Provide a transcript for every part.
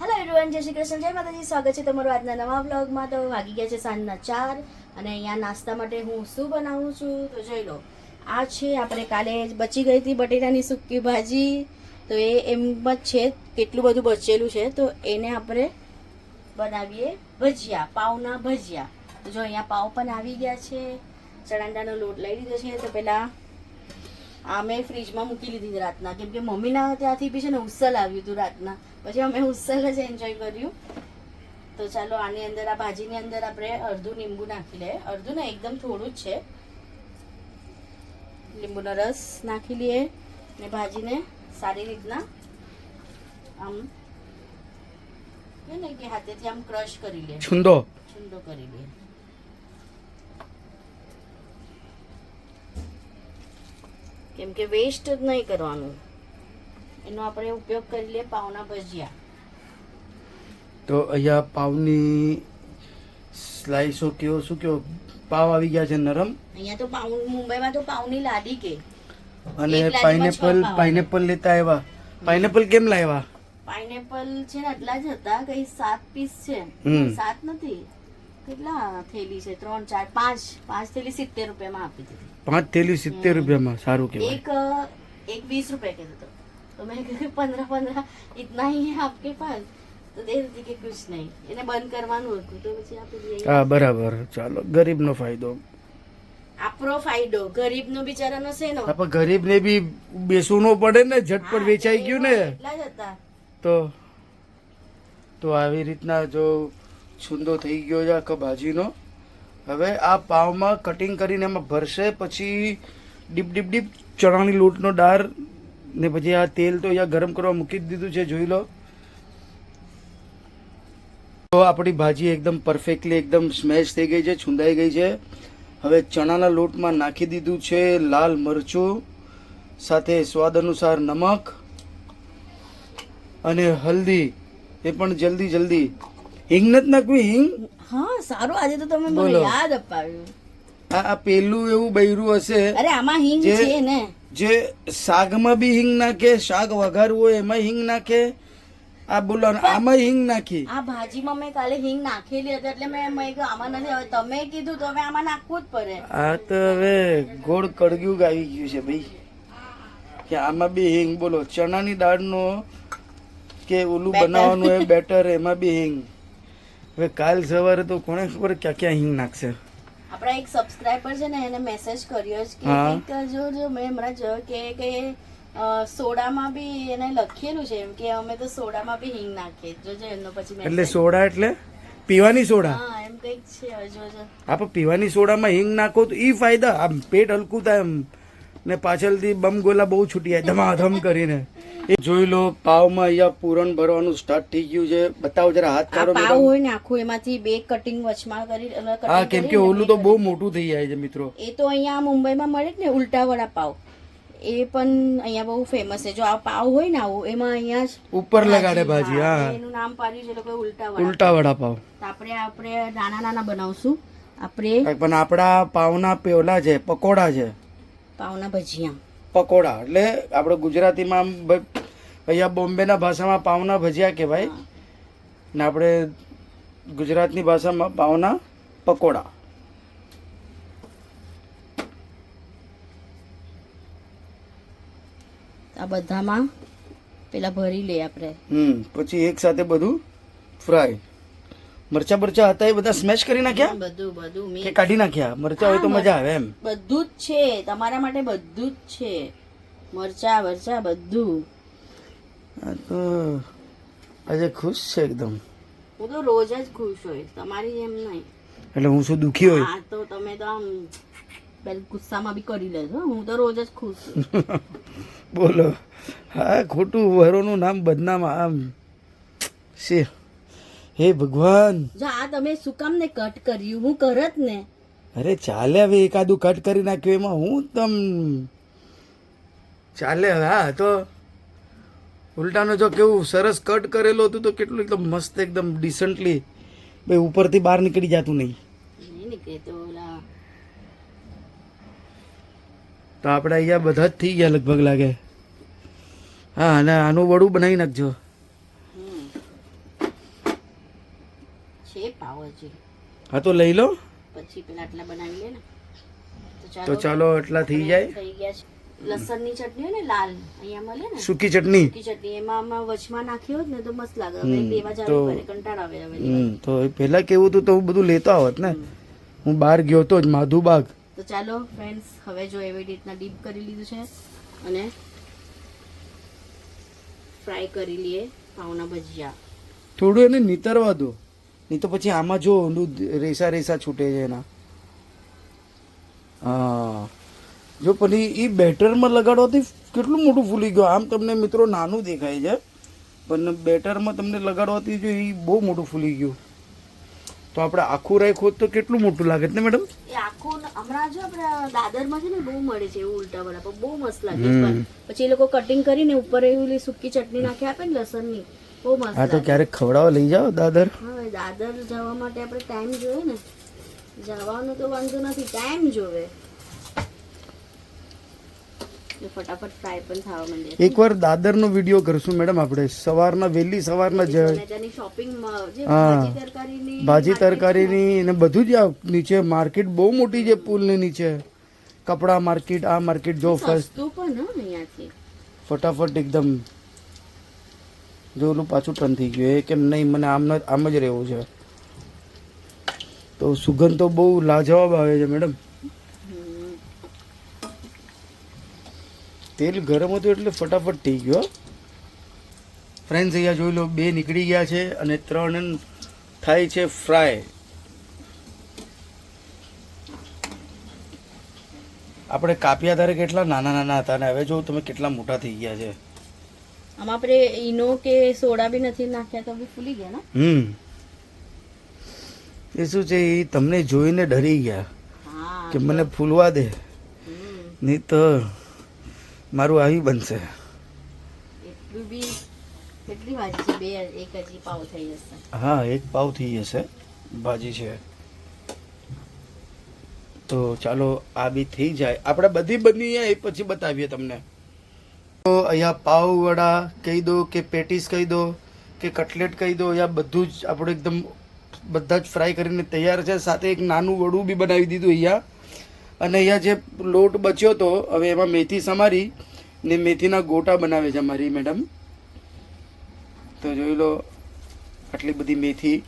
Hello everyone જય શ્રી કૃષ્ણ, જય માતાજી, સ્વાગત છે તમારું આજના નવા વ્લોગમાં તો વાગી ગયા છે સાંજના ચાર અને અહીંયા નાસ્તા માટે હું શું બનાવું છું તો જોઈ લો. આ છે આપણે કાલે બચી ગઈ હતી બટેટાની સૂકી ભાજી. તો એ એમ જ છે, કેટલું બધું બચેલું છે. તો એને આપણે બનાવીએ ભજીયા, પાઉના ભજીયા. તો જો અહીંયા પાઉ પણ આવી ગયા છે. ચણાંડાનો લોટ લઈ લીધો છે. તો પહેલાં આ મેં ફ્રીજમાં મૂકી લીધી રાતના. કેમ કે મમ્મીના ત્યાંથી બી છે ને ઉસલ આવ્યું હતું રાતના. પછી અમે ઉસલ જ એન્જોય કર્યું. તો ચાલો આની અંદર આ ભાજીની અંદર આપણે અડધું લીંબુ નાખી લઈએ. અડધું ને એકદમ થોડું જ છે. લીંબુનો રસ નાખી લઈએ ને ભાજીને સારી રીતના આમ કે હાથેથી આમ ક્રશ કરી લે. છુંદો. છુંદો કરી લે. કેમ કે વેસ્ટ જ નહીં કરવાનું. એનો આપણે ઉપયોગ કરી લઈએ પાવના ભજીયા. તો અહીંયા પાવની સ્લાઈસો કેવો શું કયો પાવ આવી ગયા છે નરમ? અહીંયા તો પાઉ મુંબઈમાં તો પાવની લાડી કે. અને પાઇનેપલ પાઇનેપલ લેતા આવ્યા. પાઇનેપલ કેમ લાવ્યા? પાઇનેપલ છે ને આટલા જ હતા કઈ સાત પીસ છે. સાત નથી. કેટલા થેલી છે? ત્રણ ચાર પાંચ. પાંચ થેલી સિત્તેર રૂપિયામાં આપી દીધી. પાંચ થેલી સિત્તેર રૂપિયામાં? સારું કહેવાય. એક એક વીસ રૂપિયા કહેતો તો મેં કહ્યું પંદર પંદર. ઇતના હી આપકે પાસ? તો દે દીધી કે કુછ નહીં. એને બંધ કરવાનું હતું. તો પછી આપી દઈએ હા બરાબર. ચાલો ગરીબનો ફાયદો. આપણો ફાયદો. ગરીબનો બિચારાનો શેનો? પણ ગરીબને બી બેસવું ન પડે ને ઝટપટ વેચાઈ ગયું ને. એટલા જ હતા. તો તો આવી રીતના જો છુંદો થઈ ગયો છે આખો ભાજીનો હવે આ પાવમાં કટિંગ કરીને એમાં ભરશે, પછી ડીપ ડીપ ડીપ ચણાની લોટનો ડાર ને પછી આ તેલ તો અહીંયા ગરમ કરવા મૂકી જ દીધું છે, જોઈ લો. તો આપણી ભાજી એકદમ પરફેક્ટલી એકદમ સ્મેશ થઈ ગઈ છે, છુંદાઈ ગઈ છે. હવે ચણાના લોટમાં નાખી દીધું છે લાલ મરચું, સાથે સ્વાદ અનુસાર નમક અને હલ્દી. એ પણ જલ્દી જલ્દી. હિંગ નથી નાખવી હિંગ? હા સારું. આજે તો તમે મને યાદ અપાવ્યું. આ પેલું એવું બૈરું હશે અરે આમાં હિંગ છે ને. જે શાકમાં બી હિંગ નાખે શાક વઘારવું હોય એમાં હિંગ નાખે. આ બોલો આમાં હિંગ નાખી. આ ભાજીમાં મેં કાલે હિંગ નાખેલી હતી એટલે મેં મેં કીધું આમાં નથી હવે તમે કીધું તો હવે આમાં નાખવું જ પડે. આ તો હવે ગોળ કડગ્યું ગાવી ગયું છે ભાઈ. કે આમાં બી હિંગ બોલો ચણાની દાળનો કે ઓલું બનાવવાનું એ બેટર એમાં બી હિંગ. હવે કાલ સવારે તો કોને ખબર ક્યાં ક્યાં હિંગ નાખશે? આપણા એક સબસ્ક્રાઇબર છે ને એને મેસેજ કર્યો છે કે. કંઈક જો જો મેં હમણાં જો કે કે સોડામાં બી એને લખેલું છે એમ કે અમે તો સોડામાં બી હિંગ નાખીએ. જોજો એમનો પછી એટલે સોડા એટલે પીવાની સોડા? હા એમ કંઈક છે જોજો આપણે પીવાની સોડામાં હિંગ નાખો તો ઈ ફાયદા. આમ પેટ હલકું થાય એમ ને પાછળથી બમ ગોલા બહુ છૂટી જાય ધમાધમ કરીને. એ જોઈ લો પાવમાં અહીંયા પૂરણ ભરવાનું સ્ટાર્ટ થઈ ગયું છે. બતાવો જરા હાથ કરો કાઢો પાવ હોય ને આખું એમાંથી બે કટિંગ વચમાં કરી હા કેમ કે ઓલું તો બહુ મોટું થઈ જાય છે મિત્રો. એ તો અહીંયા મુંબઈમાં મળે જ ને ઉલટા વડા પાવ. એ પણ અહીંયા બહુ ફેમસ છે. જો આ પાવ હોય ને આવું એમાં અહીંયા જ ઉપર લગાડે ભાજી હા એનું નામ પાડ્યું છે લોકો ઉલટા વડા ઉલટા વડાપાવ પાવ. આપણે આપણે નાના નાના બનાવશું. આપણે પણ આપણા પાવના પેલા છે પકોડા છે. પાવના ભજીયા. પકોડા એટલે આપણે ગુજરાતીમાં અહીંયા બોમ્બેના ભાષામાં પાવના ભજીયા કહેવાય. ને આપણે ગુજરાતની ભાષામાં પાવના પકોડા. આ બધામાં પેલા ભરી લઈએ આપણે. હમ પછી એક સાથે બધું ફ્રાય. મરચા બરચા હતા એ બધા સ્મેશ કરી નાખ્યા? બધું બધું કે કાઢી નાખ્યા? મરચા હોય તો મજા આવે એમ. બધું જ છે. તમારા માટે બધું જ છે. મરચા વરચા બધું. આ તો આજે ખુશ છે એકદમ. હું તો રોજ જ ખુશ હોય તમારી જેમ નહીં. એટલે હું શું દુખી હોય? હા તો તમે તો આમ પેલા ગુસ્સામાં બી કરી લેજો હો. હું તો રોજ જ ખુશ બોલો. હા ખોટું વરોનું નામ બદનામ આમ. છે હે ભગવાન. જો આ તમે શું કામ ને કટ કર્યું? હું કરત ને. અરે ચાલે હવે એકાદું કટ કરી નાખ્યું એમાં હું તમ. ચાલે હા તો ઉલટાનો જો કેવું સરસ કટ કરેલો હતું તો કેટલું એકદમ મસ્ત એકદમ ડિસન્ટલી ભાઈ ઉપરથી બહાર નીકળી જતું નહીં. તો આપણે અહીંયા બધા જ થઈ ગયા લગભગ લાગે. હા અને આનું વડું બનાવી નાખજો. હા તો લઈ લો. પછી પેલા આટલા બનાવી લે ને. તો ચાલો. એટલા થઈ જાય. થઈ ગયા છે. લસણની ચટણી હોય ને લાલ અહીંયા મળે ને? સૂકી ચટણી? સૂકી ચટણી એમાં આમાં વચમાં નાખી હોત ને તો મસ્ત લાગે. હવે લેવા તો- પડે કંટાળ આવે હવે તો પહેલા કેવું હતું તો હું બધું લેતો આવત ને. હું બહાર ગયો તો જ માધુબાગ તો ચાલો ફ્રેન્ડ્સ હવે જો એવી રીતના ડીપ કરી લીધું છે અને ફ્રાય કરી લઈએ પાઉના ભજીયા. થોડું એને નીતરવા દો. નહીં તો પછી આમાં જો ઓલું રેસા રેસા છૂટે છે એના. હા. જો પછી એ બેટરમાં લગાડવાથી કેટલું મોટું ફૂલી ગયું. આમ તમને મિત્રો નાનું દેખાય છે પણ બેટરમાં તમને લગાડવાથી જો એ બહુ મોટું ફૂલી ગયું. તો આપણે આખું રાખ્યું હોત તો કેટલું મોટું લાગે ને મેડમ? એ આખું હમણાં જો આપણે દાદરમાં છે ને બહુ મળે છે એવું ઉલટા વડા પણ બહુ મસ્ત લાગે પછી એ લોકો કટિંગ કરીને ઉપર એવી સૂકી ચટણી નાખી આપે ને લસણની બહુ મસ્ત હા તો ક્યારેક ખવડાવવા લઈ જાઓ દાદર. હવે દાદર જવા માટે આપણે ટાઈમ જોઈએ ને. જવાનો તો વાંધો નથી ટાઈમ જોવે. ફટાફટ ફ્રાય પણ થવા માંડે. એકવાર દાદરનો વીડિયો કરશું મેડમ આપણે. સવારના વહેલી સવારના જ હા. ભાજી તરકારીની ને, બધું જ નીચે. માર્કેટ બહુ મોટી છે પુલની નીચે. કપડા માર્કેટ આ માર્કેટ જો ફર્સ્ટ ફટાફટ એકદમ જો ઓલું પાછું ટર્ન થઈ ગયું. એ કેમ નહીં મને આમ આમ જ રહેવું છે. તો સુગંધ તો બહુ લાજવાબ આવે છે મેડમ હમ. તેલ ગરમ હતું એટલે ફટાફટ થઈ ગયો ફ્રેન્ડ્સ અહીંયા જોઈ લો બે નીકળી ગયા છે અને ત્રણ થાય છે ફ્રાય આપણે કાપ્યા ત્યારે કેટલા નાના નાના હતા અને હવે જો તમે કેટલા મોટા થઈ ગયા છે. આમાં આપણે ઈનો કે સોડા બી નથી નાખ્યા તો બી ફૂલી ગયા ને? હમ. એ શું છે એ તમને જોઈને ડરી ગયા કે મને ફૂલવા દે. નહીં તો મારું આવી બનશે. એટલું બી કેટલી ભાજી છે? બે એક હજી પાવ થઈ જશે. હા એક પાવ થઈ જશે. ભાજી છે. તો ચાલો આ બી થઈ જાય. આપણે બધી બની એ પછી બતાવીએ તમને. તો અહીંયા પાઉ વડા કહી દો કે પેટીસ કહી દો કે કટલેટ કહી દો અહીંયા બધું જ આપણે એકદમ બધા જ ફ્રાય કરીને તૈયાર છે. સાથે એક નાનું વડું બી બનાવી દીધું અહીંયા. અને અહીંયા જે લોટ બચ્યો તો, હવે એમાં મેથી સમારી ને મેથીના ગોટા બનાવે છે મારી મેડમ. તો જોઈ લો, આટલી બધી મેથી.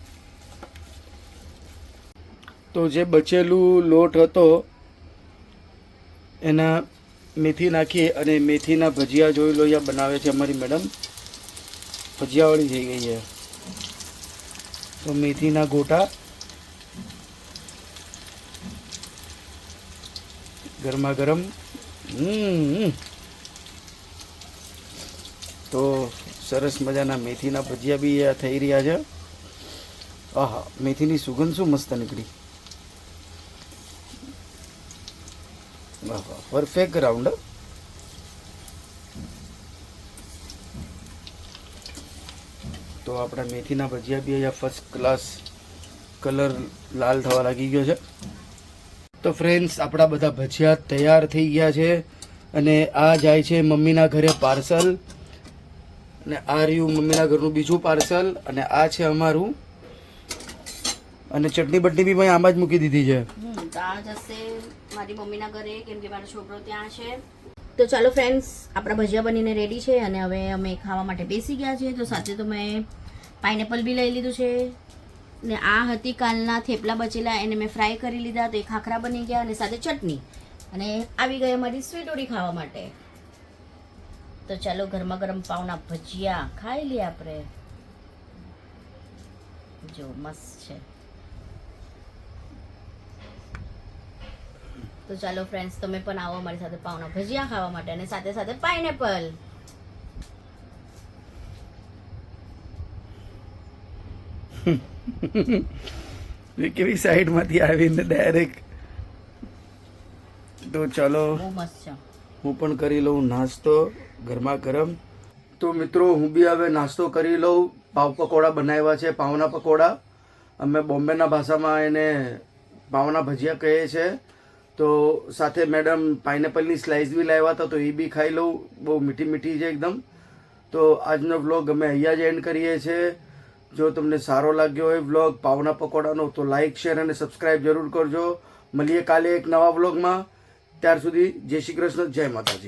તો જે બચેલું લોટ હતો, એના મેથી નાખી અને મેથીના ભજીયા જોઈ લો, અહીંયા બનાવે છે અમારી મેડમ. ભજીયાવાળી થઈ ગઈ છે. તો મેથીના ગોટા. ગરમા ગરમ તો સરસ મજાના મેથીના ભજીયા બી થઈ રહ્યા છે. આહા, મેથીની સુગંધ શું મસ્ત નીકળી. પરફેક્ટ રાઉન્ડ તો આપણા મેથીના ભજીયા બી અહીંયા ફર્સ્ટ ક્લાસ કલર લાલ થવા લાગી ગયો છે. તો ફ્રેન્ડ્સ આપણા બધા ભજીયા તૈયાર થઈ ગયા છે અને આ જાય છે મમ્મીના ઘરે પાર્સલ અને આ રહ્યું મમ્મીના ઘરનું બીજું પાર્સલ અને આ છે અમારું. અને ચટણી બટણી બી મેં આમાં જ મૂકી દીધી છે. આ જશે મારી મમ્મીના ઘરે, કેમ કે મારો છોકરો ત્યાં છે. તો ચાલો ફ્રેન્ડ્સ આપણા ભજીયા બનીને રેડી છે અને હવે અમે ખાવા માટે બેસી ગયા છીએ. તો સાથે તો મેં પાઇનેપલ બી લઈ લીધું છે. ને આ હતી કાલના થેપલા બચેલા, એને મેં ફ્રાય કરી લીધા તો એ ખાખરા બની ગયા અને સાથે ચટણી. અને આવી ગઈ અમારી સ્વીટોડી ખાવા માટે. તો ચાલો ગરમા ગરમ પાવના ભજીયા ખાઈ લઈએ આપણે. જો, મસ્ત છે. તો ચાલો ફ્રેન્ડ્સ તમે પણ આવો અમારી સાથે પાવના ભજીયા ખાવા માટે અને સાથે સાથે પાઇનેપલ કેવી સાઈડમાંથી આવીને ડાયરેક્ટ તો ચાલો હું પણ કરી લઉં નાસ્તો ગરમા ગરમ. તો મિત્રો હું બી હવે નાસ્તો કરી લઉં. પાવ પકોડા બનાવ્યા છે પાવના પકોડા. અમે બોમ્બેના ભાષામાં એને પાવના ભજીયા કહીએ છે. તો સાથે મેડમ પાઇનેપલની સ્લાઇસ બી લાવ્યા હતા તો એ બી ખાઈ લઉં. બહુ મીઠી મીઠી છે એકદમ. તો આજનો બ્લોગ અમે અહીંયા જ એન્ડ કરીએ છીએ. જો તમને સારો લાગ્યો હોય વ્લોગ પાવના પકોડાનો, તો લાઈક શેર અને સબસ્ક્રાઈબ જરૂર કરજો. મળીએ કાલે એક નવા વ્લોગમાં ત્યાર સુધી જય શ્રી કૃષ્ણ, જય માતાજી.